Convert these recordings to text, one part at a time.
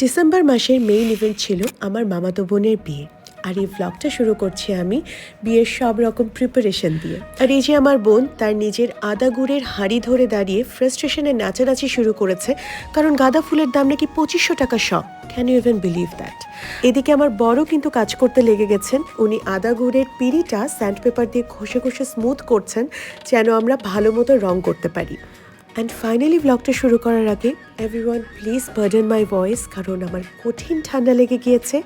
December মাসের main event ছিল আমার মামাতো বোনের বিয়ে। আর এই ভ্লগটা শুরু করছি আমি বিয়ের সব রকম প্রিপারেশন দিয়ে। আর এই যে আমার বোন, তার নিজের আদা গুড়ের হাঁড়ি ধরে দাঁড়িয়ে ফ্রাস্ট্রেশনে নাচানাচি শুরু করেছে, কারণ গাঁদা ফুলের দাম নাকি পঁচিশশো টাকা শ can you even believe that এদিকে আমার বড় কিন্তু কাজ করতে লেগে গেছেন। উনি আদা গুড়ের পিড়িটা স্যান্ড পেপার দিয়ে ঘষে ঘষে স্মুথ করছেন, যেন আমরা ভালো মতো রং করতে পারি। অ্যান্ড ফাইনালি ব্লগটা শুরু করার আগে everyone please pardon my voice কারণ আমার কঠিন ঠান্ডা লেগে গিয়েছে।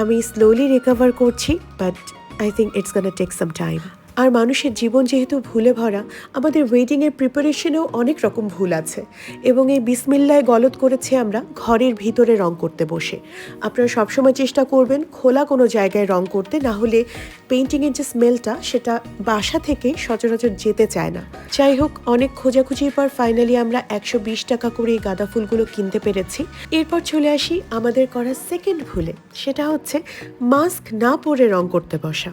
আমি স্লোলি রিকভার করছি but I think it's gonna take some time আর মানুষের জীবন যেহেতু ভুলে ভরা, আমাদের ওয়েডিংয়ের প্রিপারেশনেও অনেক রকম ভুল আছে। এবং এই বিসমিল্লায় গলত করেছে আমরা ঘরের ভিতরে রং করতে বসে। আপনারা সবসময় চেষ্টা করবেন খোলা কোনো জায়গায় রং করতে, না হলে পেন্টিংয়ের যে স্মেলটা সেটা বাসা থেকে সচরাচর যেতে চায় না। যাই হোক, অনেক খোঁজাখুঁজির পর ফাইনালি আমরা একশো বিশ টাকা করে এই গাঁদা ফুলগুলো কিনতে পেরেছি। এরপর চলে আসি আমাদের করা সেকেন্ড ভুলে, সেটা হচ্ছে মাস্ক না পরে রং করতে বসা।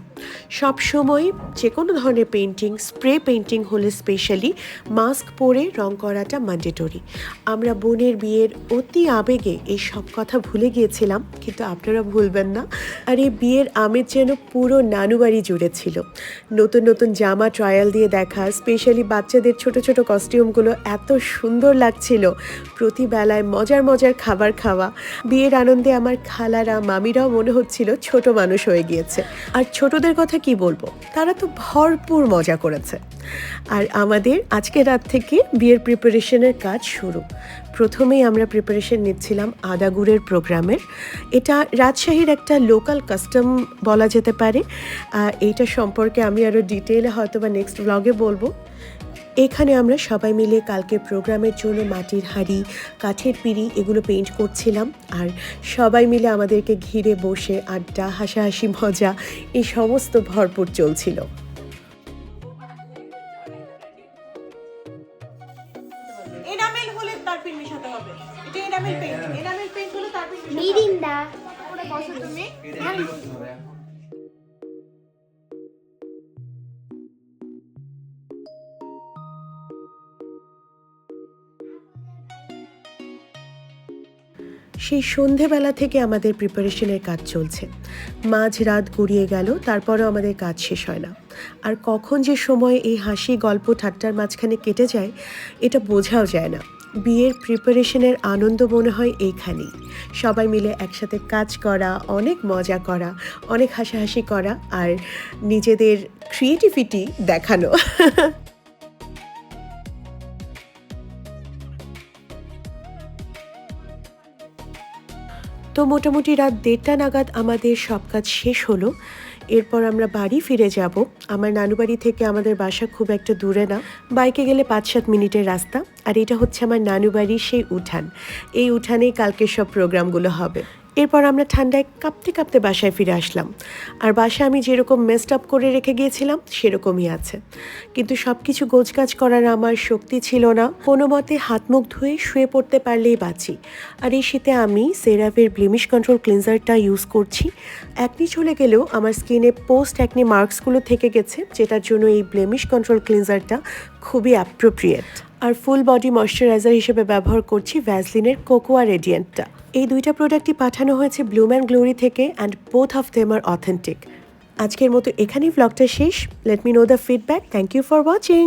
সব সময় যে কোনো ধরনের পেন্টিং স্প্রে পেন্টিং হলে স্পেশালি মাস্ক পরে রং করাটা ম্যান্ডেটরি আমরা বোনের বিয়ের অতি আবেগে এই সব কথা ভুলে গিয়েছিলাম, কিন্তু আপনারা ভুলবেন না। আর এই বিয়ের আমেজ যেন পুরো নানুবাড়ি জুড়ে ছিল। নতুন নতুন জামা ট্রায়াল দিয়ে দেখা স্পেশালি বাচ্চাদের ছোট ছোট কস্টিউমগুলো এত সুন্দর লাগছিল। প্রতি বেলায় মজার মজার খাবার খাওয়া। বিয়ের আনন্দে আমার খালারা, মামিরাও মনে হচ্ছিল ছোট মানুষ হয়ে গিয়েছে। আর ছোটদের কথা কি বলব? তারা তো ভরপুর মজা করেছে। আর আমাদের আজকে রাত থেকে বিয়ের প্রিপারেশনের কাজ শুরু। প্রথমেই আমরা প্রিপারেশন নিচ্ছিলাম আদাগুড়ের প্রোগ্রামের এটা রাজশাহীর একটা লোকাল কাস্টম বলা যেতে পারে। এইটা সম্পর্কে আমি আরও ডিটেলে হয়তো বা নেক্সট ব্লগে বলব। এখানে আমরা সবাই মিলে কালকে প্রোগ্রামের জন্য মাটির হাঁড়ি, কাঠের পিঁড়ি এগুলো পেন্ট করছিলাম। আর সবাই মিলে আমাদেরকে ঘিরে বসে আড্ডা, হাসাহাসি, মজা এই সমস্ত ভরপুর চলছিল। এনামেল হলে তার তারপিন মিশাতে হবে। এটা এনামেল পেইন্ট এনামেল পেইন্ট হলে তারপিন মিশাতে হবে। মিরিন্ডা ওটা বসো তুমি। সেই সন্ধেবেলা থেকে আমাদের প্রিপারেশনের কাজ চলছে। মাঝ রাত গড়িয়ে গেল, তারপরেও আমাদের কাজ শেষ হয় না। আর কখন যে সময় এই হাসি গল্প ঠাট্টার মাঝখানে কেটে যায়, এটা বোঝাও যায় না। বিয়ের প্রিপারেশনের আনন্দ মনে হয় এইখানেই। সবাই মিলে একসাথে কাজ করা, অনেক মজা করা, অনেক হাসাহাসি করা, আর নিজেদের ক্রিয়েটিভিটি দেখানো। তো মোটামুটি রাত দেড়টা নাগাদ আমাদের সব কাজ শেষ হলো। এরপর আমরা বাড়ি ফিরে যাব। আমার নানু বাড়ি থেকে আমাদের বাসা খুব একটা দূরে না। বাইকে গেলে পাঁচ সাত মিনিটের রাস্তা। আর এটা হচ্ছে আমার নানু বাড়ির সেই উঠান। এই উঠানেই কালকে সব প্রোগ্রামগুলো হবে। এরপর আমরা ঠান্ডায় কাঁপতে কাঁপতে বাসায় ফিরে আসলাম। আর বাসায় আমি যেরকম মেস্ট আপ করে রেখে গিয়েছিলাম, সেরকমই আছে। কিন্তু সব কিছু গোছগাছ করার আমার শক্তি ছিল না। কোনো মতে হাত মুখ ধুয়ে শুয়ে পড়তে পারলেই বাঁচি। আর এই শীতে আমি সেরাভের ব্লিমিশ কন্ট্রোল ক্লিনজারটা ইউজ করছি। একনি চলে গেলেও আমার স্কিনে পোস্ট একনি মার্কসগুলো থেকে গেছে, যেটার জন্য এই ব্লেমিশ কন্ট্রোল ক্লিনজারটা খুবই অ্যাপ্রোপ্রিয়েট আর ফুল বডি ময়শ্চারাইজার হিসেবে ব্যবহার করছি ভ্যাসলিনের কোকোয়া রেডিয়েন্টটা এই দুইটা প্রোডাক্টই পাঠানো হয়েছে ব্লুম অ্যান্ড গ্লোরি থেকে and both of them are authentic আজকের মতো এখানেই ভ্লগটা শেষ। Let me know the feedback thank you for watching